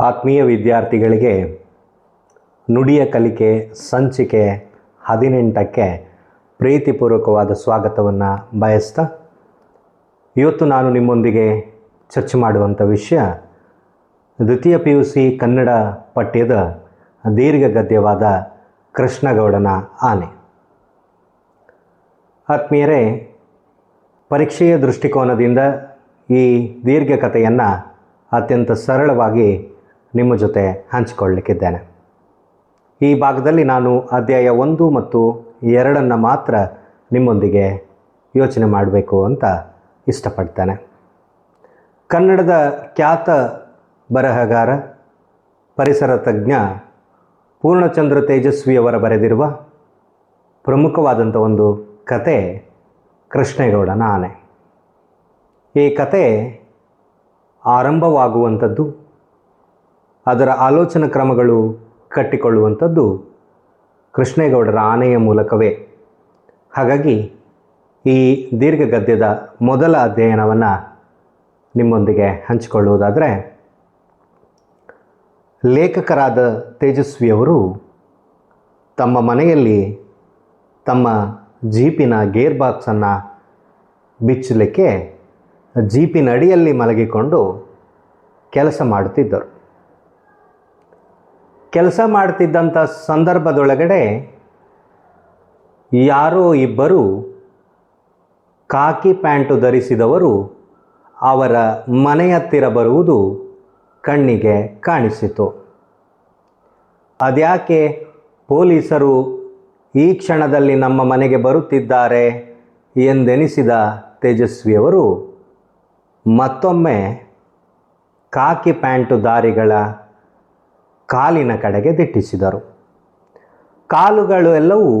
ಆತ್ಮೀಯ ವಿದ್ಯಾರ್ಥಿಗಳಿಗೆ ನುಡಿಯ ಕಲಿಕೆ, ಸಂಚಿಕೆ ಹದಿನೆಂಟಕ್ಕೆ ಪ್ರೀತಿಪೂರ್ವಕವಾದ ಸ್ವಾಗತವನ್ನು ಬಯಸ್ತಾ ಇವತ್ತು ನಾನು ನಿಮ್ಮೊಂದಿಗೆ ಚರ್ಚೆ ಮಾಡುವಂಥ ವಿಷಯ ದ್ವಿತೀಯ ಪಿ ಯು ಸಿ ಕನ್ನಡ ಪಠ್ಯದ ದೀರ್ಘ ಗದ್ಯವಾದ ಕೃಷ್ಣಗೌಡನ ಆನೆ. ಆತ್ಮೀಯರೇ, ಪರೀಕ್ಷೆಯ ದೃಷ್ಟಿಕೋನದಿಂದ ಈ ದೀರ್ಘ ಕಥೆಯನ್ನು ಅತ್ಯಂತ ಸರಳವಾಗಿ ನಿಮ್ಮ ಜೊತೆ ಹಂಚಿಕೊಳ್ಳಲಿಕ್ಕಿದ್ದೇನೆ. ಈ ಭಾಗದಲ್ಲಿ ನಾನು ಅಧ್ಯಾಯ ಒಂದು ಮತ್ತು ಎರಡನ್ನು ಮಾತ್ರ ನಿಮ್ಮೊಂದಿಗೆ ಯೋಚನೆ ಮಾಡಬೇಕು ಅಂತ ಇಷ್ಟಪಡ್ತೇನೆ. ಕನ್ನಡದ ಖ್ಯಾತ ಬರಹಗಾರ, ಪರಿಸರ ತಜ್ಞ ಪೂರ್ಣಚಂದ್ರ ತೇಜಸ್ವಿಯವರ ಬರೆದಿರುವ ಪ್ರಮುಖವಾದಂಥ ಒಂದು ಕತೆ ಕೃಷ್ಣೇಗೌಡನ ಆನೆ ಈ ಕತೆ ಆರಂಭವಾಗುವಂಥದ್ದು ಅದರ ಆಲೋಚನಾ ಕ್ರಮಗಳು ಕಟ್ಟಿಕೊಳ್ಳುವಂಥದ್ದು ಕೃಷ್ಣೇಗೌಡರ ಆನೆಯ ಮೂಲಕವೇ. ಹಾಗಾಗಿ ಈ ದೀರ್ಘ ಗದ್ಯದ ಮೊದಲ ಅಧ್ಯಯನವನ್ನು ನಿಮ್ಮೊಂದಿಗೆ ಹಂಚಿಕೊಳ್ಳುವುದಾದರೆ, ಲೇಖಕರಾದ ತೇಜಸ್ವಿಯವರು ತಮ್ಮ ಮನೆಯಲ್ಲಿ ತಮ್ಮ ಜೀಪಿನ ಗೇರ್ ಬಾಕ್ಸನ್ನು ಬಿಚ್ಚಲಿಕ್ಕೆ ಜೀಪಿನಡಿಯಲ್ಲಿ ಮಲಗಿಕೊಂಡು ಕೆಲಸ ಮಾಡುತ್ತಿದ್ದರು. ಕೆಲಸ ಮಾಡ್ತಿದ್ದಂಥ ಸಂದರ್ಭದೊಳಗಡೆ ಯಾರೋ ಇಬ್ಬರು ಕಾಕಿ ಪ್ಯಾಂಟು ಧರಿಸಿದವರು ಅವರ ಮನೆ ಹತ್ತಿರ ಬರುವುದು ಕಣ್ಣಿಗೆ ಕಾಣಿಸಿತು. ಅದ್ಯಾಕೆ ಪೊಲೀಸರು ಈ ಕ್ಷಣದಲ್ಲಿ ನಮ್ಮ ಮನೆಗೆ ಬರುತ್ತಿದ್ದಾರೆ ಎಂದೆನಿಸಿದ ತೇಜಸ್ವಿಯವರು ಮತ್ತೊಮ್ಮೆ ಕಾಕಿ ಪ್ಯಾಂಟು ದಾರಿಗಳ ಕಾಲಿನ ಕಡೆಗೆ ದಿಟ್ಟಿಸಿದರು. ಕಾಲುಗಳು ಎಲ್ಲವೂ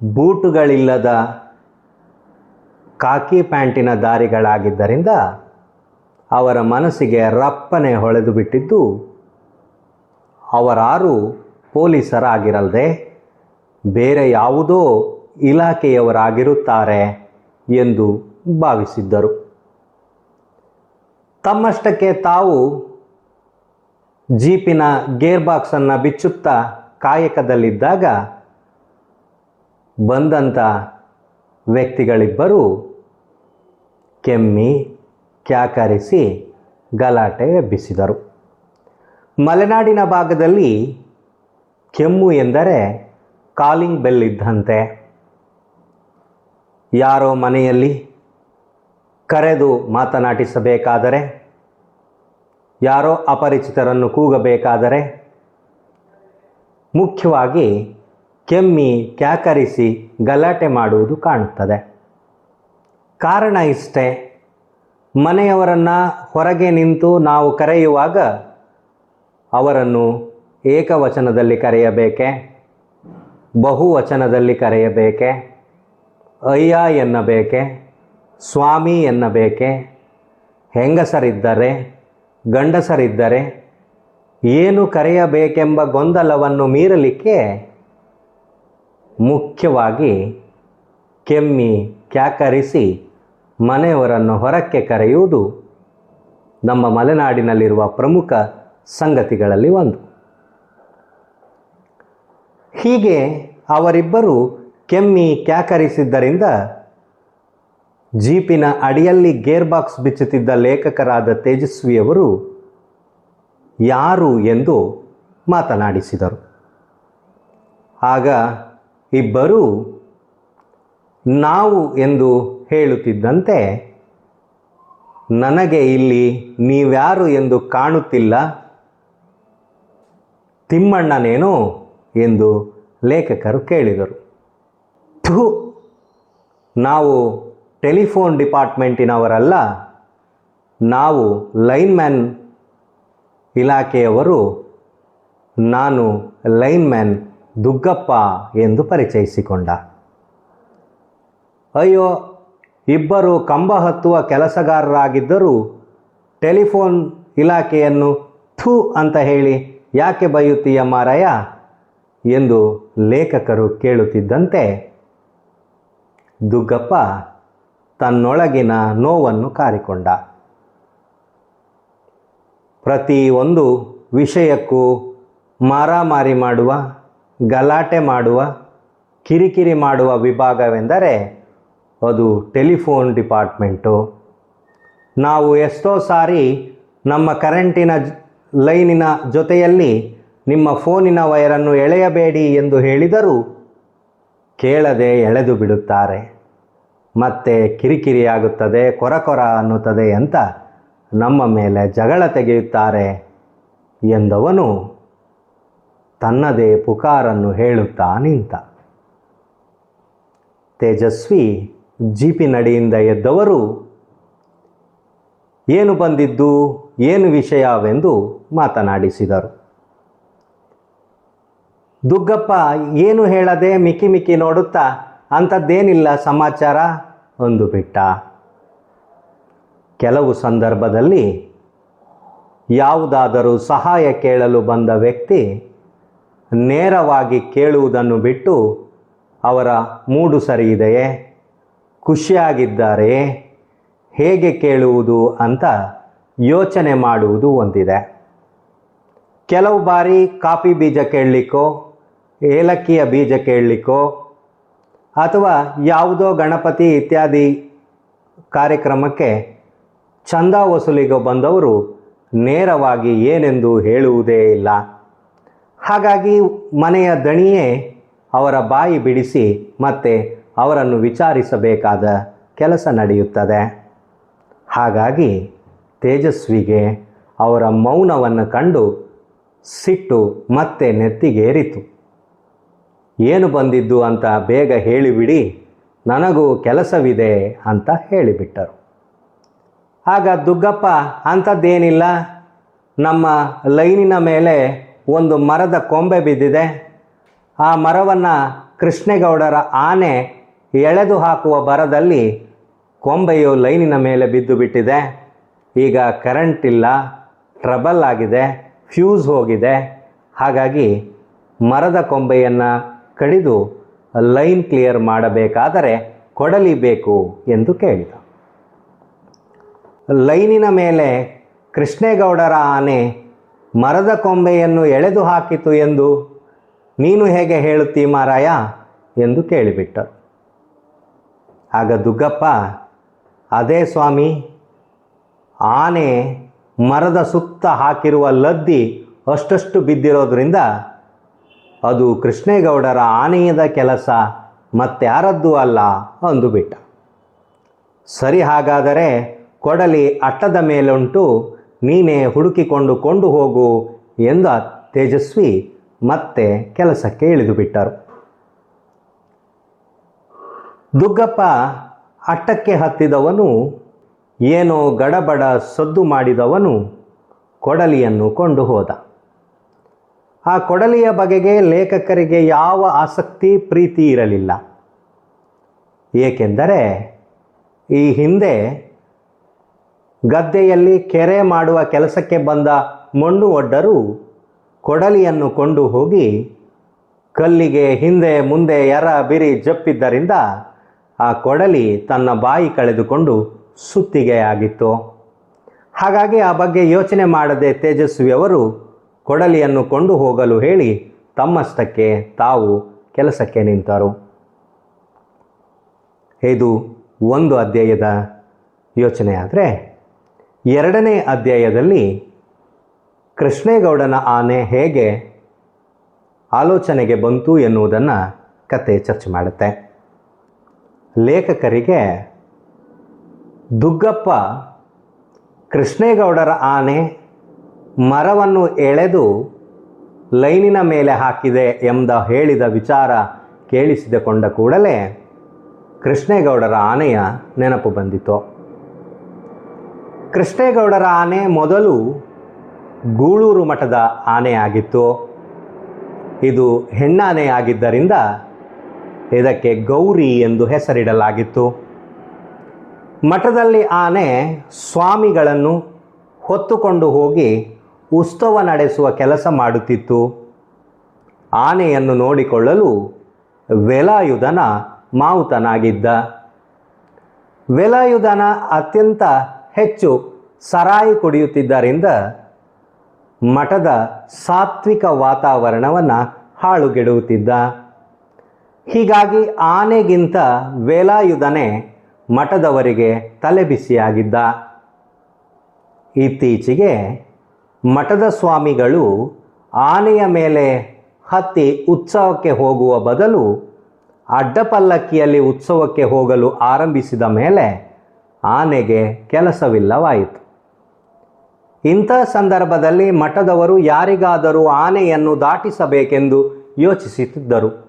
ಬೂಟುಗಳಿಲ್ಲದ ಕಾಕಿ ಪ್ಯಾಂಟಿನ ದಾರಿಗಳಾಗಿದ್ದರಿಂದ ಅವರ ಮನಸ್ಸಿಗೆ ರಪ್ಪನೆ ಹೊಳೆದು ಬಿಟ್ಟಿದ್ದು, ಅವರಾರು ಪೊಲೀಸರಾಗಿರಲ್ದೆ ಬೇರೆ ಯಾವುದೋ ಇಲಾಖೆಯವರಾಗಿರುತ್ತಾರೆ ಎಂದು ಭಾವಿಸಿದ್ದರು. ತಮ್ಮಷ್ಟಕ್ಕೆ ತಾವು ಜೀಪಿನ ಗೇರ್ ಬಾಕ್ಸನ್ನು ಬಿಚ್ಚುತ್ತಾ ಕಾಯಕದಲ್ಲಿದ್ದಾಗ ಬಂದಂಥ ವ್ಯಕ್ತಿಗಳಿಬ್ಬರು ಕೆಮ್ಮಿ ಕ್ಯಾಕರಿಸಿ ಗಲಾಟೆ ಎಬ್ಬಿಸಿದರು. ಮಲೆನಾಡಿನ ಭಾಗದಲ್ಲಿ ಕೆಮ್ಮು ಎಂದರೆ ಕಾಲಿಂಗ್ ಬೆಲ್ ಇದ್ದಂತೆ. ಯಾರೋ ಮನೆಯಲ್ಲಿ ಕರೆದು ಮಾತನಾಡಿಸಬೇಕಾದರೆ ಯಾರೋ ಅಪರಿಚಿತರನ್ನು ಕೂಗಬೇಕಾದರೆ ಮುಖ್ಯವಾಗಿ ಕೆಮ್ಮಿ, ಕ್ಯಾಕರಿಸಿ, ಗಲಾಟೆ ಮಾಡುವುದು ಕಾಣುತ್ತದೆ. ಕಾರಣ ಇಷ್ಟೇ. ಮನೆಯವರನ್ನು ಹೊರಗೆ ನಿಂತು ನಾವು ಕರೆಯುವಾಗ ಅವರನ್ನು ಏಕವಚನದಲ್ಲಿ ಕರೆಯಬೇಕೆ? ಬಹುವಚನದಲ್ಲಿ ಕರೆಯಬೇಕೆ? ಅಯ್ಯ ಎನ್ನಬೇಕೆ? ಸ್ವಾಮಿ ಎನ್ನಬೇಕೆ? ಹೆಂಗಸರಿದ್ದರೆ? ಗಂಡಸರಿದ್ದರೆ ಏನು ಕರೆಯಬೇಕೆಂಬ ಗೊಂದಲವನ್ನು ಮೀರಲಿಕ್ಕೆ ಮುಖ್ಯವಾಗಿ ಕೆಮ್ಮಿ ಕ್ಯಾಕರಿಸಿ ಮನೆಯವರನ್ನು ಹೊರಕ್ಕೆ ಕರೆಯುವುದು ನಮ್ಮ ಮಲೆನಾಡಿನಲ್ಲಿರುವ ಪ್ರಮುಖ ಸಂಗತಿಗಳಲ್ಲಿ ಒಂದು. ಹೀಗೆ ಅವರಿಬ್ಬರು ಕೆಮ್ಮಿ ಕ್ಯಾಕರಿಸಿದ್ದರಿಂದ ಜೀಪಿನ ಅಡಿಯಲ್ಲಿ ಗೇರ್ ಬಾಕ್ಸ್ ಬಿಚ್ಚುತ್ತಿದ್ದ ಲೇಖಕರಾದ ತೇಜಸ್ವಿಯವರು ಯಾರು ಎಂದು ಮಾತನಾಡಿಸಿದರು. ಆಗ ಇಬ್ಬರೂ, ನಾವು ಎಂದು ಹೇಳುತ್ತಿದ್ದಂತೆ, ನನಗೆ ಇಲ್ಲಿ ನೀವ್ಯಾರು ಎಂದು ಕಾಣುತ್ತಿಲ್ಲ, ತಿಮ್ಮಣ್ಣನೇನೋ ಎಂದು ಲೇಖಕರು ಕೇಳಿದರು. ಥು, ನಾವು ಟೆಲಿಫೋನ್ ಡಿಪಾರ್ಟ್ಮೆಂಟಿನವರಲ್ಲ, ನಾವು ಲೈನ್ಮ್ಯಾನ್ ಇಲಾಖೆಯವರು, ನಾನು ಲೈನ್ಮ್ಯಾನ್ ದುಗ್ಗಪ್ಪ ಎಂದು ಪರಿಚಯಿಸಿಕೊಂಡ. ಅಯ್ಯೋ, ಇಬ್ಬರು ಕಂಬ ಹತ್ತುವ ಕೆಲಸಗಾರರಾಗಿದ್ದರೂ ಟೆಲಿಫೋನ್ ಇಲಾಖೆಯನ್ನು ಥೂ ಅಂತ ಹೇಳಿ ಯಾಕೆ ಬೈಯುತ್ತೀಯ ಮಾರಾಯ ಎಂದು ಲೇಖಕರು ಕೇಳುತ್ತಿದ್ದಂತೆ, ದುಗ್ಗಪ್ಪ ತನ್ನೊಳಗಿನ ನೋವನ್ನು ಕಾರಿಕೊಂಡ. ಪ್ರತಿ ಒಂದು ವಿಷಯಕ್ಕೂ ಮಾರಾಮಾರಿ ಮಾಡುವ, ಗಲಾಟೆ ಮಾಡುವ, ಕಿರಿಕಿರಿ ಮಾಡುವ ವಿಭಾಗವೆಂದರೆ ಅದು ಟೆಲಿಫೋನ್ ಡಿಪಾರ್ಟ್ಮೆಂಟು. ನಾವು ಎಷ್ಟೋ ಸಾರಿ ನಮ್ಮ ಕರೆಂಟಿನ ಲೈನಿನ ಜೊತೆಯಲ್ಲಿ ನಿಮ್ಮ ಫೋನಿನ ವೈರನ್ನು ಎಳೆಯಬೇಡಿ ಎಂದು ಹೇಳಿದರೂ ಕೇಳದೆ ಎಳೆದು ಬಿಡುತ್ತಾರೆ. ಮತ್ತೆ ಕಿರಿಕಿರಿಯಾಗುತ್ತದೆ ಕೊರಕೊರ ಅನ್ನುತ್ತದೆ ಅಂತ ನಮ್ಮ ಮೇಲೆ ಜಗಳ ತೆಗೆಯುತ್ತಾರೆ ಎಂದವನು ತನ್ನದೇ ಪುಕಾರನ್ನು ಹೇಳುತ್ತಾ ನಿಂತ. ತೇಜಸ್ವಿ ಜೀಪಿನಡಿಯಿಂದ ಎದ್ದವರು, ಏನು ಬಂದಿದ್ದು, ಏನು ವಿಷಯವೆಂದು ಮಾತನಾಡಿಸಿದರು. ದುಗ್ಗಪ್ಪ, ಏನು ಹೇಳದೆ ಮಿಕ್ಕಿ ಮಿಕ್ಕಿ ನೋಡುತ್ತಾ ಅಂಥದ್ದೇನಿಲ್ಲ ಸಮಾಚಾರ ಒಂದು ಬಿಟ್ಟ. ಕೆಲವು ಸಂದರ್ಭದಲ್ಲಿ ಯಾವುದಾದರೂ ಸಹಾಯ ಕೇಳಲು ಬಂದ ವ್ಯಕ್ತಿ ನೇರವಾಗಿ ಕೇಳುವುದನ್ನು ಬಿಟ್ಟು ಅವರ ಮೂಡು ಸರಿ ಇದೆಯೇ? ಖುಷಿಯಾಗಿದ್ದಾರೆಯೇ? ಹೇಗೆ ಕೇಳುವುದು ಅಂತ ಯೋಚನೆ ಮಾಡುವುದು ಒಂದಿದೆ. ಕೆಲವು ಬಾರಿ ಕಾಫಿ ಬೀಜ ಕೇಳಲಿಕ್ಕೋ, ಏಲಕ್ಕಿಯ ಬೀಜ ಕೇಳಲಿಕ್ಕೋ ಅಥವಾ ಯಾವುದೋ ಗಣಪತಿ ಇತ್ಯಾದಿ ಕಾರ್ಯಕ್ರಮಕ್ಕೆ ಚಂದ ವಸೂಲಿಗೆ ಬಂದವರು ನೇರವಾಗಿ ಏನೆಂದು ಹೇಳುವುದೇ ಇಲ್ಲ. ಹಾಗಾಗಿ ಮನೆಯ ದಣಿಯೇ ಅವರ ಬಾಯಿ ಬಿಡಿಸಿ ಮತ್ತೆ ಅವರನ್ನು ವಿಚಾರಿಸಬೇಕಾದ ಕೆಲಸ ನಡೆಯುತ್ತದೆ. ಹಾಗಾಗಿ ತೇಜಸ್ವಿಗೆ ಅವರ ಮೌನವನ್ನು ಕಂಡು ಸಿಟ್ಟು ಮತ್ತೆ ನೆತ್ತಿಗೇರಿತು. ಏನು ಬಂದಿದ್ದು ಅಂತ ಬೇಗ ಹೇಳಿಬಿಡಿ, ನನಗೂ ಕೆಲಸವಿದೆ ಅಂತ ಹೇಳಿಬಿಟ್ಟರು. ಆಗ ದುಗ್ಗಪ್ಪ, ಅಂಥದ್ದೇನಿಲ್ಲ? ನಮ್ಮ ಲೈನಿನ ಮೇಲೆ ಒಂದು ಮರದ ಕೊಂಬೆ ಬಿದ್ದಿದೆ. ಆ ಮರವನ್ನು ಕೃಷ್ಣೇಗೌಡರ ಆನೆ ಎಳೆದು ಹಾಕುವ ಬರದಲ್ಲಿ ಕೊಂಬೆಯು ಲೈನಿನ ಮೇಲೆ ಬಿದ್ದು ಬಿಟ್ಟಿದೆ. ಈಗ ಕರೆಂಟ್ ಇಲ್ಲ, ಟ್ರಬಲ್ ಆಗಿದೆ, ಫ್ಯೂಸ್ ಹೋಗಿದೆ. ಹಾಗಾಗಿ ಮರದ ಕೊಂಬೆಯನ್ನು ಕಡಿದು ಲೈನ್ ಕ್ಲಿಯರ್ ಮಾಡಬೇಕಾದರೆ ಕೊಡಲಿ ಬೇಕು ಎಂದು ಕೇಳಿದ. ಲೈನಿನ ಮೇಲೆ ಕೃಷ್ಣೇಗೌಡರ ಆನೆ ಮರದ ಕೊಂಬೆಯನ್ನು ಎಳೆದು ಹಾಕಿತು ಎಂದು ನೀನು ಹೇಗೆ ಹೇಳುತ್ತೀ ಮಾರಾಯ ಎಂದು ಕೇಳಿಬಿಟ್ಟ. ಆಗ ದುಗ್ಗಪ್ಪ, ಅದೇ ಸ್ವಾಮಿ, ಆನೆ ಮರದ ಸುತ್ತ ಹಾಕಿರುವ ಲದ್ದಿ ಅಷ್ಟಷ್ಟು ಬಿದ್ದಿರೋದ್ರಿಂದ ಅದು ಕೃಷ್ಣೇಗೌಡರ ಆನೆಯದ ಕೆಲಸ ಮತ್ಯಾರದ್ದು ಅಲ್ಲ ಅಂದುಬಿಟ್ಟ ಸರಿ ಹಾಗಾದರೆ ಕೊಡಲಿ ಅಟ್ಟದ ಮೇಲುಂಟು, ನೀನೇ ಹುಡುಕಿಕೊಂಡು ಕೊಂಡು ಹೋಗು ಎಂದ ತೇಜಸ್ವಿ ಮತ್ತೆ ಕೆಲಸಕ್ಕೆ ಇಳಿದು ಬಿಟ್ಟರು. ದುಗ್ಗಪ್ಪ ಅಟ್ಟಕ್ಕೆ ಹತ್ತಿದವನು, ಏನೋ ಗಡಬಡ ಸದ್ದು ಮಾಡಿದವನು ಕೊಡಲಿಯನ್ನು ಕೊಂಡು ಹೋದ. ಆ ಕೊಡಲಿಯ ಬಗೆಗೆ ಲೇಖಕರಿಗೆ ಯಾವ ಆಸಕ್ತಿ, ಪ್ರೀತಿ ಇರಲಿಲ್ಲ. ಏಕೆಂದರೆ ಈ ಹಿಂದೆ ಗದ್ದೆಯಲ್ಲಿ ಕೆರೆ ಮಾಡುವ ಕೆಲಸಕ್ಕೆ ಬಂದ ಮಣ್ಣು ಒಡ್ಡರು ಕೊಡಲಿಯನ್ನು ಕೊಂಡು ಹೋಗಿ ಕಲ್ಲಿಗೆ ಹಿಂದೆ ಮುಂದೆ ಎರ ಬಿರಿ ಜಪ್ಪಿದ್ದರಿಂದ ಆ ಕೊಡಲಿ ತನ್ನ ಬಾಯಿ ಕಳೆದುಕೊಂಡು ಸುತ್ತಿಗೆಯಾಗಿತ್ತು ಹಾಗಾಗಿ ಆ ಬಗ್ಗೆ ಯೋಚನೆ ಮಾಡದೆ ತೇಜಸ್ವಿಯವರು ಕೊಡಲಿಯನ್ನು ಕೊಂಡು ಹೋಗಲು ಹೇಳಿ ತಮ್ಮಷ್ಟಕ್ಕೆ ತಾವು ಕೆಲಸಕ್ಕೆ ನಿಂತರು. ಇದು ಒಂದು ಅಧ್ಯಾಯದ ಯೋಚನೆ ಆದರೆ ಎರಡನೇ ಅಧ್ಯಾಯದಲ್ಲಿ ಕೃಷ್ಣೇಗೌಡನ ಆನೆ ಹೇಗೆ ಆಲೋಚನೆಗೆ ಬಂತು ಎನ್ನುವುದನ್ನು ಕತೆ ಚರ್ಚೆ ಮಾಡುತ್ತೆ. ಲೇಖಕರಿಗೆ ದುಗ್ಗಪ್ಪ ಕೃಷ್ಣೇಗೌಡರ ಆನೆ ಮರವನ್ನು ಎಳೆದು ಲೈನಿನ ಮೇಲೆ ಹಾಕಿದೆ ಎಂದ ಹೇಳಿದ ವಿಚಾರ ಕೇಳಿಸಿದಕೊಂಡ ಕೂಡಲೇ ಕೃಷ್ಣೇಗೌಡರ ಆನೆಯ ನೆನಪು ಬಂದಿತು. ಕೃಷ್ಣೇಗೌಡರ ಆನೆ ಮೊದಲು ಗೂಳೂರು ಮಠದ ಆನೆಯಾಗಿತ್ತು. ಇದು ಹೆಣ್ಣಾನೆಯಾಗಿದ್ದರಿಂದ ಇದಕ್ಕೆ ಗೌರಿ ಎಂದು ಹೆಸರಿಡಲಾಗಿತ್ತು. ಮಠದಲ್ಲಿ ಆನೆ ಸ್ವಾಮಿಗಳನ್ನು ಹೊತ್ತುಕೊಂಡು ಹೋಗಿ ಉತ್ಸವ ನಡೆಸುವ ಕೆಲಸ ಮಾಡುತ್ತಿತ್ತು. ಆನೆಯನ್ನು ನೋಡಿಕೊಳ್ಳಲು ವೆಲಾಯುಧನ ಮಾವುತನಾಗಿದ್ದ. ವೆಲಾಯುಧನ ಅತ್ಯಂತ ಹೆಚ್ಚು ಸರಾಯಿ ಕುಡಿಯುತ್ತಿದ್ದರಿಂದ ಮಠದ ಸಾತ್ವಿಕ ವಾತಾವರಣವನ್ನು ಹಾಳುಗೆಡುತ್ತಿದ್ದ ಹೀಗಾಗಿ ಆನೆಗಿಂತ ವೇಲಾಯುಧನೇ ಮಠದವರಿಗೆ ತಲೆಬಿಸಿಯಾಗಿದ್ದ. ಇತ್ತೀಚೆಗೆ ಮಠದ ಸ್ವಾಮಿಗಳು ಆನೆಯ ಮೇಲೆ ಹತ್ತಿ ಉತ್ಸವಕ್ಕೆ ಹೋಗುವ ಬದಲು ಅಡ್ಡಪಲ್ಲಕ್ಕಿಯಲ್ಲಿ ಉತ್ಸವಕ್ಕೆ ಹೋಗಲು ಆರಂಭಿಸಿದ ಮೇಲೆ ಆನೆಗೆ ಕೆಲಸವಿಲ್ಲವಾಯಿತು. ಇಂಥ ಸಂದರ್ಭದಲ್ಲಿ ಮಠದವರು ಯಾರಿಗಾದರೂ ಆನೆಯನ್ನು ದಾಟಿಸಬೇಕೆಂದು ಯೋಚಿಸುತ್ತಿದ್ದರು.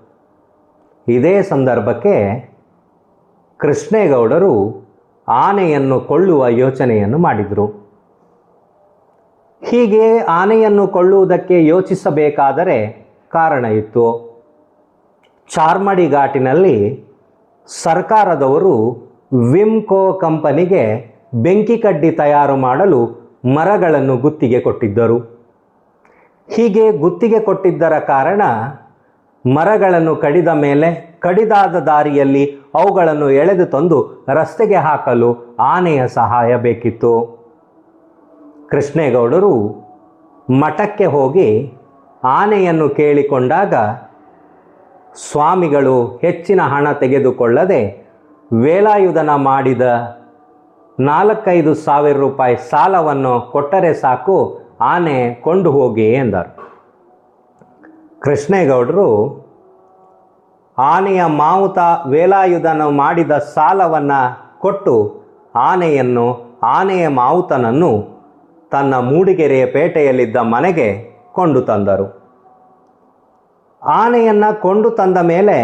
ಇದೇ ಸಂದರ್ಭಕ್ಕೆ ಕೃಷ್ಣೇಗೌಡರು ಆನೆಯನ್ನು ಕೊಳ್ಳುವ ಯೋಚನೆಯನ್ನು ಮಾಡಿದರು. ಹೀಗೆ ಆನೆಯನ್ನು ಕೊಳ್ಳುವುದಕ್ಕೆ ಯೋಚಿಸಬೇಕಾದರೆ ಕಾರಣ ಇತ್ತು. ಚಾರ್ಮಡಿ ಘಾಟಿನಲ್ಲಿ ಸರ್ಕಾರದವರು ವಿಮ್ಕೋ ಕಂಪನಿಗೆ ಬೆಂಕಿ ಕಡ್ಡಿ ತಯಾರು ಮಾಡಲು ಮರಗಳನ್ನು ಗುತ್ತಿಗೆ ಕೊಟ್ಟಿದ್ದರು. ಹೀಗೆ ಗುತ್ತಿಗೆ ಕೊಟ್ಟಿದ್ದರ ಕಾರಣ ಮರಗಳನ್ನು ಕಡಿದ ಮೇಲೆ ಕಡಿದಾದ ದಾರಿಯಲ್ಲಿ ಅವುಗಳನ್ನು ಎಳೆದು ತಂದು ರಸ್ತೆಗೆ ಹಾಕಲು ಆನೆಯ ಸಹಾಯ ಬೇಕಿತ್ತು. ಕೃಷ್ಣೇಗೌಡರು ಮಠಕ್ಕೆ ಹೋಗಿ ಆನೆಯನ್ನು ಕೇಳಿಕೊಂಡಾಗ ಸ್ವಾಮಿಗಳು ಹೆಚ್ಚಿನ ಹಣ ತೆಗೆದುಕೊಳ್ಳದೆ ವೇಲಾಯುಧನ ಮಾಡಿದ ನಾಲ್ಕೈದು ಸಾವಿರ ರೂಪಾಯಿ ಸಾಲವನ್ನು ಕೊಟ್ಟರೆ ಸಾಕು, ಆನೆ ಕೊಂಡು ಹೋಗಿ ಎಂದರು. ಕೃಷ್ಣೇಗೌಡರು ಆನೆಯ ಮಾವುತ ವೇಲಾಯುಧನ ಮಾಡಿದ ಸಾಲವನ್ನು ಕೊಟ್ಟು ಆನೆಯನ್ನು, ಆನೆಯ ಮಾವುತನನ್ನು ತನ್ನ ಮೂಡಿಗೆರೆಯ ಪೇಟೆಯಲ್ಲಿದ್ದ ಮನೆಗೆ ಕೊಂಡು ತಂದರು. ಆನೆಯನ್ನು ಕೊಂಡು ತಂದ ಮೇಲೆ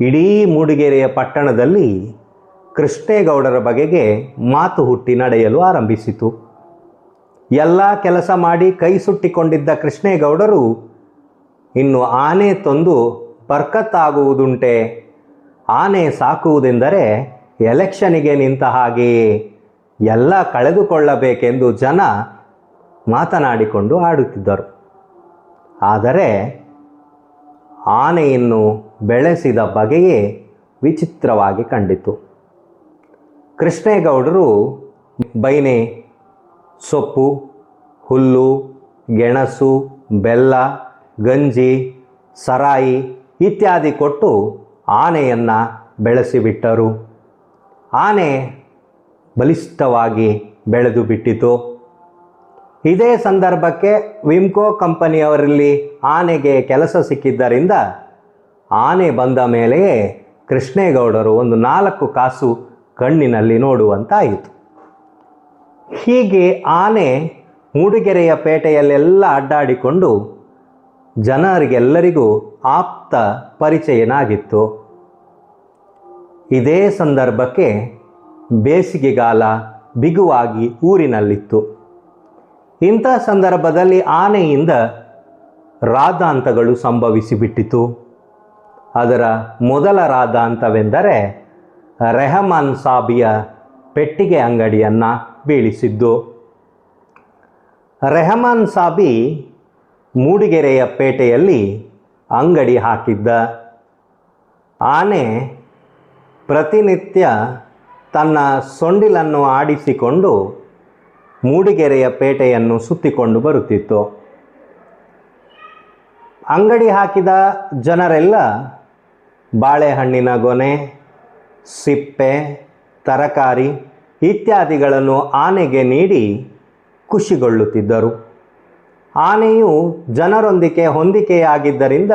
ಇಡೀ ಮೂಡಿಗೆರೆಯ ಪಟ್ಟಣದಲ್ಲಿ ಕೃಷ್ಣೇಗೌಡರ ಬಗೆಗೆ ಮಾತು ಹುಟ್ಟಿ ನಡೆಯಲು ಆರಂಭಿಸಿತು. ಎಲ್ಲ ಕೆಲಸ ಮಾಡಿ ಕೈ ಸುಟ್ಟಿಕೊಂಡಿದ್ದ ಕೃಷ್ಣೇಗೌಡರು, ಇನ್ನು ಆನೆ ತಂದು ಬರ್ಕತ್ತಾಗುವುದುಂಟೆ. ಆನೆ ಸಾಕುವುದೆಂದರೆ ಎಲೆಕ್ಷನಿಗೆ ನಿಂತ ಹಾಗೆಯೇ. ಎಲ್ಲ ಕಳೆದುಕೊಳ್ಳಬೇಕೆಂದು ಜನ ಮಾತನಾಡಿಕೊಂಡು ಆಡುತ್ತಿದ್ದರು ಆದರೆ ಆನೆಯನ್ನು ಬೆಳೆಸಿದ ಬಗೆಯೇ ವಿಚಿತ್ರವಾಗಿ ಕಂಡಿತು. ಕೃಷ್ಣೇಗೌಡರು ಬೈನೆ, ಸೊಪ್ಪು, ಹುಲ್ಲು, ಗೆಣಸು, ಬೆಲ್ಲ, ಗಂಜಿ, ಸರಾಯಿ ಇತ್ಯಾದಿ ಕೊಟ್ಟು ಆನೆಯನ್ನು ಬೆಳೆಸಿಬಿಟ್ಟರು. ಆನೆ ಬಲಿಷ್ಠವಾಗಿ ಬೆಳೆದು ಬಿಟ್ಟಿತು. ಇದೇ ಸಂದರ್ಭಕ್ಕೆ ವಿಮ್ಕೋ ಕಂಪನಿಯವರಲ್ಲಿ ಆನೆಗೆ ಕೆಲಸ ಸಿಕ್ಕಿದ್ದರಿಂದ ಆನೆ ಬಂದ ಮೇಲೆಯೇ ಕೃಷ್ಣೇಗೌಡರು ಒಂದು ನಾಲ್ಕು ಕಾಸು ಕಣ್ಣಿನಲ್ಲಿ ನೋಡುವಂತಾಯಿತು. ಹೀಗೆ ಆನೆ ಮೂಡಿಗೆರೆಯ ಪೇಟೆಯಲ್ಲೆಲ್ಲ ಅಡ್ಡಾಡಿಕೊಂಡು ಜನರಿಗೆಲ್ಲರಿಗೂ ಆಪ್ತ ಪರಿಚಯನಾಗಿತ್ತು. ಇದೇ ಸಂದರ್ಭಕ್ಕೆ ಬೇಸಿಗೆಗಾಲ ಬಿಗುವಾಗಿ ಊರಿನಲ್ಲಿತ್ತು. ಇಂಥ ಸಂದರ್ಭದಲ್ಲಿ ಆನೆಯಿಂದ ರಾದಾಂತಗಳು ಸಂಭವಿಸಿಬಿಟ್ಟಿತು. ಅದರ ಮೊದಲ ರಾದಾಂತವೆಂದರೆ ರೆಹಮಾನ್ ಸಾಬಿಯ ಪೆಟ್ಟಿಗೆ ಅಂಗಡಿಯನ್ನು ಬೀಳಿಸಿದ್ದು. ರೆಹಮಾನ್ ಸಾಬಿ ಮೂಡಿಗೆರೆಯ ಪೇಟೆಯಲ್ಲಿ ಅಂಗಡಿ ಹಾಕಿದ್ದ. ಆನೆ ಪ್ರತಿನಿತ್ಯ ತನ್ನ ಸೊಂಡಿಲನ್ನು ಆಡಿಸಿಕೊಂಡು ಮೂಡಿಗೆರೆಯ ಪೇಟೆಯನ್ನು ಸುತ್ತಿಕೊಂಡು ಬರುತ್ತಿತ್ತು. ಅಂಗಡಿ ಹಾಕಿದ ಜನರೆಲ್ಲ ಬಾಳೆಹಣ್ಣಿನ ಗೊನೆ, ಸಿಪ್ಪೆ, ತರಕಾರಿ ಇತ್ಯಾದಿಗಳನ್ನು ಆನೆಗೆ ನೀಡಿ ಖುಷಿಗೊಳ್ಳುತ್ತಿದ್ದರು. ಆನೆಯು ಜನರೊಂದಿಗೆ ಹೊಂದಿಕೆಯಾಗಿದ್ದರಿಂದ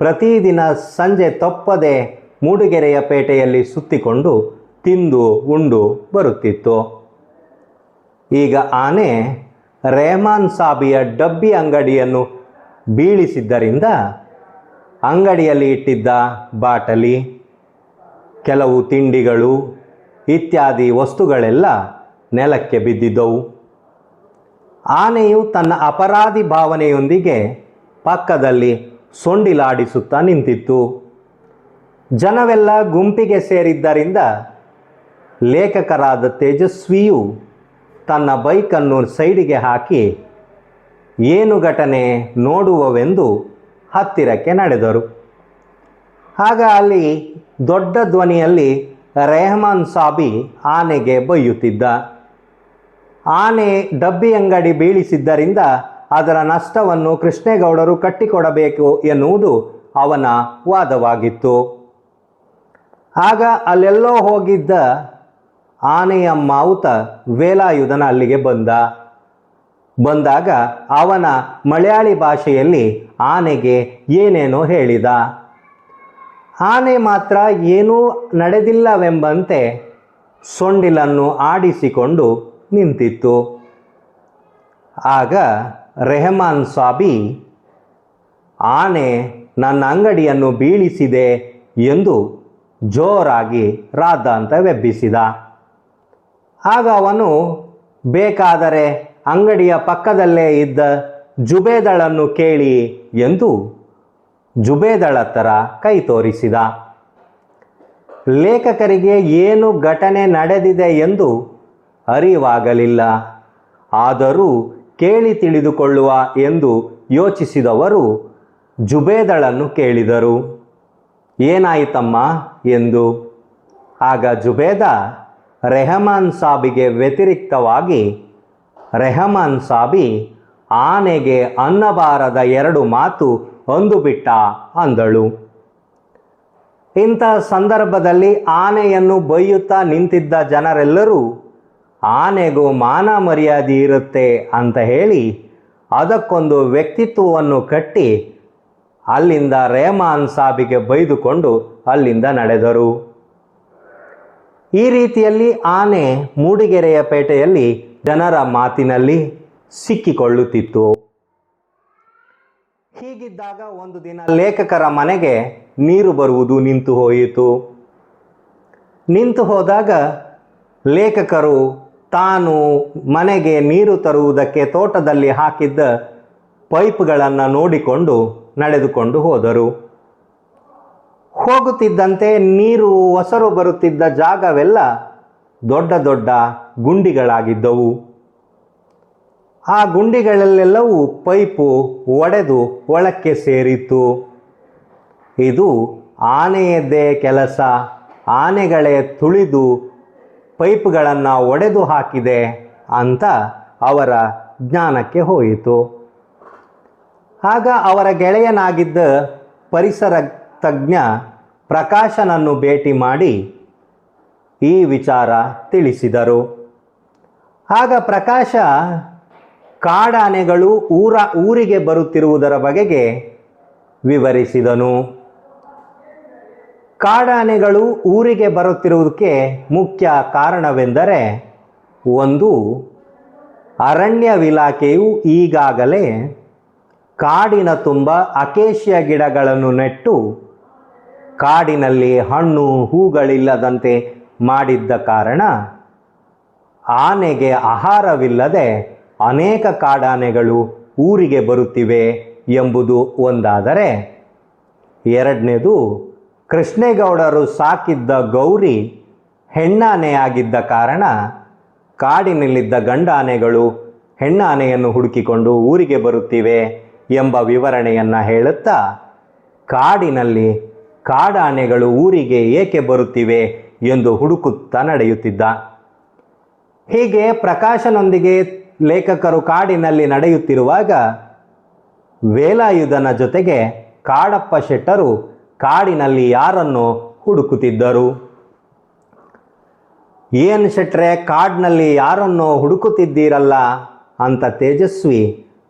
ಪ್ರತಿದಿನ ಸಂಜೆ ತಪ್ಪದೆ ಮೂಡಿಗೆರೆಯ ಪೇಟೆಯಲ್ಲಿ ಸುತ್ತಿಕೊಂಡು ತಿಂದು ಉಂಡು ಬರುತ್ತಿತ್ತು. ಈಗ ಆನೆ ರೆಹಮಾನ್ ಸಾಬಿಯ ಡಬ್ಬಿ ಅಂಗಡಿಯನ್ನು ಬೀಳಿಸಿದ್ದರಿಂದ ಅಂಗಡಿಯಲ್ಲಿ ಇಟ್ಟಿದ್ದ ಬಾಟಲಿ, ಕೆಲವು ತಿಂಡಿಗಳು ಇತ್ಯಾದಿ ವಸ್ತುಗಳೆಲ್ಲ ನೆಲಕ್ಕೆ ಬಿದ್ದಿದ್ದವು. ಆನೆಯು ತನ್ನ ಅಪರಾಧಿ ಭಾವನೆಯೊಂದಿಗೆ ಪಕ್ಕದಲ್ಲಿ ಸೊಂಡಿಲಾಡಿಸುತ್ತಾ ನಿಂತಿತ್ತು. ಜನವೆಲ್ಲ ಗುಂಪಿಗೆ ಸೇರಿದ್ದರಿಂದ ಲೇಖಕರಾದ ತೇಜಸ್ವಿಯು ತನ್ನ ಬೈಕನ್ನು ಸೈಡಿಗೆ ಹಾಕಿ, ಏನು ಘಟನೆ ನೋಡುವವೆಂದು ಹತ್ತಿರಕ್ಕೆ ನಡೆದರು. ಆಗ ಅಲ್ಲಿ ದೊಡ್ಡ ಧ್ವನಿಯಲ್ಲಿ ರೆಹಮಾನ್ ಸಾಬಿ ಆನೆಗೆ ಬೈಯುತ್ತಿದ್ದ. ಆನೆ ಡಬ್ಬಿ ಅಂಗಡಿ ಬೀಳಿಸಿದ್ದರಿಂದ ಅದರ ನಷ್ಟವನ್ನು ಕೃಷ್ಣೇಗೌಡರು ಕಟ್ಟಿಕೊಡಬೇಕು ಎನ್ನುವುದು ಅವನ ವಾದವಾಗಿತ್ತು. ಆಗ ಅಲ್ಲೆಲ್ಲೋ ಹೋಗಿದ್ದ ಆನೆಯ ಮಾವುತ ವೇಲಾಯುಧನ ಅಲ್ಲಿಗೆ ಬಂದ. ಬಂದಾಗ ಅವನ ಮಲಯಾಳಿ ಭಾಷೆಯಲ್ಲಿ ಆನೆಗೆ ಏನೇನೋ ಹೇಳಿದ. ಆನೆ ಮಾತ್ರ ಏನೂ ನಡೆದಿಲ್ಲವೆಂಬಂತೆ ಸೊಂಡಿಲನ್ನು ಆಡಿಸಿಕೊಂಡು ನಿಂತಿತ್ತು. ಆಗ ರೆಹಮಾನ್ ಸಾಬಿ ಆನೆ ನನ್ನ ಅಂಗಡಿಯನ್ನು ಬೀಳಿಸಿದೆ ಎಂದು ಜೋರಾಗಿ ರಾದ್ದಾಂತವೆಬ್ಬಿಸಿದ ಆಗ ಅವನು, ಬೇಕಾದರೆ ಅಂಗಡಿಯ ಪಕ್ಕದಲ್ಲೇ ಇದ್ದ ಜುಬೇದಳನ್ನು ಕೇಳಿ ಎಂದು ಜುಬೇದಳ ಹತ್ತಿರ ಕೈ ತೋರಿಸಿದ. ಲೇಖಕರಿಗೆ ಏನು ಘಟನೆ ನಡೆದಿದೆ ಎಂದು ಅರಿವಾಗಲಿಲ್ಲ. ಆದರೂ ಕೇಳಿ ತಿಳಿದುಕೊಳ್ಳುವ ಎಂದು ಯೋಚಿಸಿದವರು ಜುಬೇದಳನ್ನು ಕೇಳಿದರು. ಏನಾಯಿತಮ್ಮ? ಎಂದು. ಆಗ ಜುಬೇದ ರೆಹಮಾನ್ ಸಾಬಿಗೆ ವ್ಯತಿರಿಕ್ತವಾಗಿ ರೆಹಮಾನ್ ಸಾಬಿ ಆನೆಗೆ ಅನ್ನಬಾರದ ಎರಡು ಮಾತು ಅಂದುಬಿಟ್ಟ ಅಂದಳು. ಇಂಥ ಸಂದರ್ಭದಲ್ಲಿ ಆನೆಯನ್ನು ಬೈಯುತ್ತಾ ನಿಂತಿದ್ದ ಜನರೆಲ್ಲರೂ, ಆನೆಗೂ ಮಾನ ಮರ್ಯಾದೆ ಇರುತ್ತೆ ಅಂತ ಹೇಳಿ ಅದಕ್ಕೊಂದು ವ್ಯಕ್ತಿತ್ವವನ್ನು ಕಟ್ಟಿ ಅಲ್ಲಿಂದ ರೆಹಮಾನ್ ಸಾಬಿಗೆ ಬೈದುಕೊಂಡು ಅಲ್ಲಿಂದ ನಡೆದರು. ಈ ರೀತಿಯಲ್ಲಿ ಆನೆ ಮೂಡಿಗೆರೆಯ ಪೇಟೆಯಲ್ಲಿ ಜನರ ಮಾತಿನಲ್ಲಿ ಸಿಕ್ಕಿಕೊಳ್ಳುತ್ತಿತ್ತು. ಹೀಗಿದ್ದಾಗ ಒಂದು ದಿನ ಲೇಖಕರ ಮನೆಗೆ ನೀರು ಬರುವುದು ನಿಂತು ಹೋಯಿತು. ನಿಂತು ಹೋದಾಗ ಲೇಖಕರು ತಾನು ಮನೆಗೆ ನೀರು ತರುವುದಕ್ಕೆ ತೋಟದಲ್ಲಿ ಹಾಕಿದ್ದ ಪೈಪ್ಗಳನ್ನು ನೋಡಿಕೊಂಡು ನಡೆದುಕೊಂಡು ಹೋದರು. ಹೋಗುತ್ತಿದ್ದಂತೆ ನೀರು ಒಸರು ಬರುತ್ತಿದ್ದ ಜಾಗವೆಲ್ಲ ದೊಡ್ಡ ದೊಡ್ಡ ಗುಂಡಿಗಳಾಗಿದ್ದವು. ಆ ಗುಂಡಿಗಳಲ್ಲೆಲ್ಲವೂ ಪೈಪು ಒಡೆದು ಒಳಕ್ಕೆ ಸೇರಿತ್ತು. ಇದು ಆನೆಯದ್ದೇ ಕೆಲಸ. ಆನೆಗಳೇ ತುಳಿದು ಪೈಪ್ಗಳನ್ನು ಒಡೆದು ಹಾಕಿದೆ ಅಂತ ಅವರ ಜ್ಞಾನಕ್ಕೆ ಹೋಯಿತು. ಆಗ ಅವರ ಗೆಳೆಯನಾಗಿದ್ದ ಪರಿಸರ ತಜ್ಞ ಪ್ರಕಾಶನನ್ನು ಭೇಟಿ ಮಾಡಿ ಈ ವಿಚಾರ ತಿಳಿಸಿದರು. ಆಗ ಪ್ರಕಾಶ ಕಾಡಾನೆಗಳು ಊರ, ಊರಿಗೆ ಬರುತ್ತಿರುವುದರ ಬಗೆಗೆ ವಿವರಿಸಿದನು. ಕಾಡಾನೆಗಳು ಊರಿಗೆ ಬರುತ್ತಿರುವುದಕ್ಕೆ ಮುಖ್ಯ ಕಾರಣವೆಂದರೆ ಒಂದು, ಅರಣ್ಯ ಇಲಾಖೆಯು ಈಗಾಗಲೇ ಕಾಡಿನ ತುಂಬ ಅಕೇಶಿಯ ಗಿಡಗಳನ್ನು ನೆಟ್ಟು ಕಾಡಿನಲ್ಲಿ ಹಣ್ಣು ಹೂಗಳಿಲ್ಲದಂತೆ ಮಾಡಿದ್ದ ಕಾರಣ ಆನೆಗೆ ಆಹಾರವಿಲ್ಲದೆ ಅನೇಕ ಕಾಡಾನೆಗಳು ಊರಿಗೆ ಬರುತ್ತಿವೆ ಎಂಬುದು ಒಂದಾದರೆ ಎರಡನೇದು, ಕೃಷ್ಣೇಗೌಡರು ಸಾಕಿದ್ದ ಗೌರಿ ಹೆಣ್ಣಾನೆಯಾಗಿದ್ದ ಕಾರಣ ಕಾಡಿನಲ್ಲಿದ್ದ ಗಂಡಾನೆಗಳು ಹೆಣ್ಣಾನೆಯನ್ನು ಹುಡುಕಿಕೊಂಡು ಊರಿಗೆ ಬರುತ್ತಿವೆ ಎಂಬ ವಿವರಣೆಯನ್ನು ಹೇಳುತ್ತಾ ಕಾಡಿನಲ್ಲಿ ಕಾಡಾನೆಗಳು ಊರಿಗೆ ಏಕೆ ಬರುತ್ತಿವೆ ಎಂದು ಹುಡುಕುತ್ತಾ ನಡೆಯುತ್ತಿದ್ದ. ಹೀಗೆ ಪ್ರಕಾಶನೊಂದಿಗೆ ಲೇಖಕರು ಕಾಡಿನಲ್ಲಿ ನಡೆಯುತ್ತಿರುವಾಗ ವೇಲಾಯುಧನ ಜೊತೆಗೆ ಕಾಡಪ್ಪ ಶೆಟ್ಟರು ಕಾಡಿನಲ್ಲಿ ಯಾರನ್ನು ಹುಡುಕುತ್ತಿದ್ದರು. ಏನ್ ಶೆಟ್ರೆ, ಕಾಡಿನಲ್ಲಿ ಯಾರನ್ನು ಹುಡುಕುತ್ತಿದ್ದೀರಲ್ಲ ಅಂತ ತೇಜಸ್ವಿ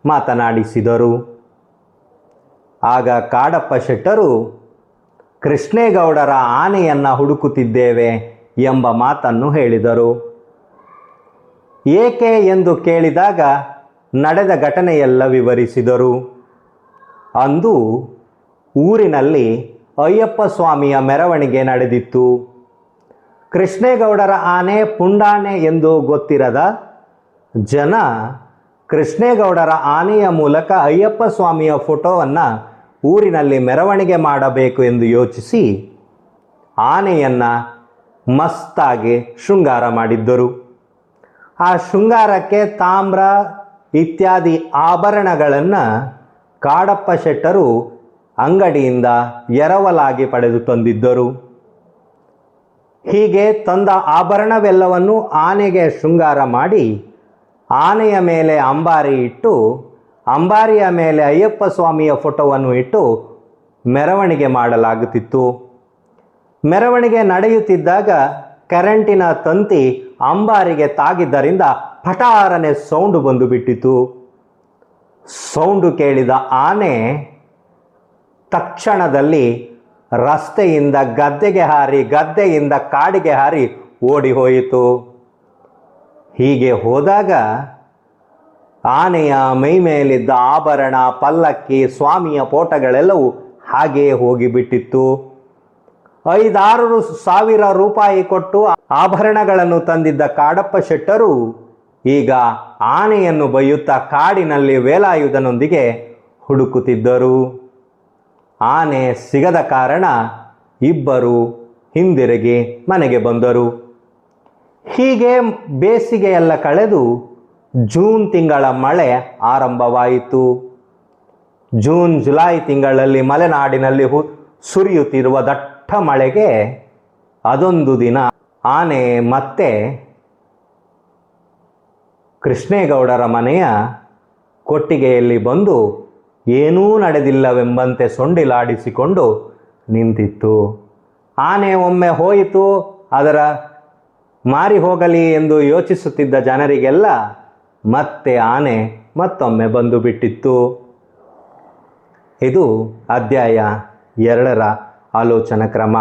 ಮಾತನಾಡಿಸಿದರು. ಆಗ ಕಾಡಪ್ಪ ಶೆಟ್ಟರು ಕೃಷ್ಣೇಗೌಡರ ಆನೆಯನ್ನು ಹುಡುಕುತ್ತಿದ್ದೇವೆ ಎಂಬ ಮಾತನ್ನು ಹೇಳಿದರು. ಏಕೆ ಎಂದು ಕೇಳಿದಾಗ ನಡೆದ ಘಟನೆಯೆಲ್ಲ ವಿವರಿಸಿದರು. ಅಂದು ಊರಿನಲ್ಲಿ ಅಯ್ಯಪ್ಪ ಸ್ವಾಮಿಯ ಮೆರವಣಿಗೆ ನಡೆದಿತ್ತು. ಕೃಷ್ಣೇಗೌಡರ ಆನೆ ಪುಂಡಾನೆ ಎಂದು ಗೊತ್ತಿರದ ಜನ ಕೃಷ್ಣೇಗೌಡರ ಆನೆಯ ಮೂಲಕ ಅಯ್ಯಪ್ಪ ಸ್ವಾಮಿಯ ಫೋಟೋವನ್ನು ಊರಿನಲ್ಲಿ ಮೆರವಣಿಗೆ ಮಾಡಬೇಕು ಎಂದು ಯೋಚಿಸಿ ಆನೆಯನ್ನು ಮಸ್ತಾಗಿ ಶೃಂಗಾರ ಮಾಡಿದ್ದರು. ಆ ಶೃಂಗಾರಕ್ಕೆ ತಾಮ್ರ ಇತ್ಯಾದಿ ಆಭರಣಗಳನ್ನು ಕಾಡಪ್ಪ ಶೆಟ್ಟರು ಅಂಗಡಿಯಿಂದ ಎರವಲಾಗಿ ಪಡೆದು ತಂದಿದ್ದರು. ಹೀಗೆ ತಂದ ಆಭರಣವೆಲ್ಲವನ್ನು ಆನೆಗೆ ಶೃಂಗಾರ ಮಾಡಿ ಆನೆಯ ಮೇಲೆ ಅಂಬಾರಿ ಇಟ್ಟು ಅಂಬಾರಿಯ ಮೇಲೆ ಅಯ್ಯಪ್ಪ ಸ್ವಾಮಿಯ ಫೋಟೋವನ್ನು ಇಟ್ಟು ಮೆರವಣಿಗೆ ಮಾಡಲಾಗುತ್ತಿತ್ತು. ಮೆರವಣಿಗೆ ನಡೆಯುತ್ತಿದ್ದಾಗ ಕರೆಂಟಿನ ತಂತಿ ಅಂಬಾರಿಗೆ ತಾಗಿದ್ದರಿಂದ ಪಟಾರನೆ ಸೌಂಡು ಬಂದು ಬಿಟ್ಟಿತು ಸೌಂಡು ಕೇಳಿದ ಆನೆ ತಕ್ಷಣದಲ್ಲಿ ರಸ್ತೆಯಿಂದ ಗದ್ದೆಗೆ ಹಾರಿ, ಗದ್ದೆಯಿಂದ ಕಾಡಿಗೆ ಹಾರಿ ಓಡಿ ಹೋಯಿತು ಹೀಗೆ ಹೋದಾಗ ಆನೆಯ ಮೈ ಮೇಲಿದ್ದ ಆಭರಣ, ಪಲ್ಲಕ್ಕಿ, ಸ್ವಾಮಿಯ ಪೋಟಗಳೆಲ್ಲವೂ ಹಾಗೆಯೇ ಹೋಗಿಬಿಟ್ಟಿತ್ತು. ಐದಾರು ಸಾವಿರ ರೂಪಾಯಿ ಕೊಟ್ಟು ಆಭರಣಗಳನ್ನು ತಂದಿದ್ದ ಕಾಡಪ್ಪ ಶೆಟ್ಟರು ಈಗ ಆನೆಯನ್ನು ಬೈಯುತ್ತಾ ಕಾಡಿನಲ್ಲಿ ವೇಲಾಯುಧನೊಂದಿಗೆ ಹುಡುಕುತ್ತಿದ್ದರು. ಆನೆ ಸಿಗದ ಕಾರಣ ಇಬ್ಬರು ಹಿಂದಿರುಗಿ ಮನೆಗೆ ಬಂದರು. ಹೀಗೆ ಬೇಸಿಗೆಯೆಲ್ಲ ಕಳೆದು ಜೂನ್ ತಿಂಗಳ ಮಳೆ ಆರಂಭವಾಯಿತು. ಜೂನ್, ಜುಲೈ ತಿಂಗಳಲ್ಲಿ ಮಲೆನಾಡಿನಲ್ಲಿ ಹು, ಸುರಿಯುತ್ತಿರುವ ದಟ್ಟ ಮಳೆಗೆ ಅದೊಂದು ದಿನ. ಆನೆ, ಮತ್ತೆ ಕೃಷ್ಣೇಗೌಡರ ಮನೆಯ ಕೊಟ್ಟಿಗೆಯಲ್ಲಿ ಬಂದು ಏನೂ ನಡೆದಿಲ್ಲವೆಂಬಂತೆ ಸೊಂಡಿಲಾಡಿಸಿಕೊಂಡು ನಿಂತಿತ್ತು. ಆನೆ ಒಮ್ಮೆ ಹೋಯಿತು, ಅದರ ಮಾರಿ ಹೋಗಲಿ ಎಂದು ಯೋಚಿಸುತ್ತಿದ್ದ ಜನರಿಗೆಲ್ಲ ಮತ್ತೆ ಆನೆ ಮತ್ತೊಮ್ಮೆ ಬಂದು ಬಿಟ್ಟಿತ್ತು. ಇದು ಅಧ್ಯಾಯ ಎರಡರ ಆಲೋಚನಾ ಕ್ರಮ.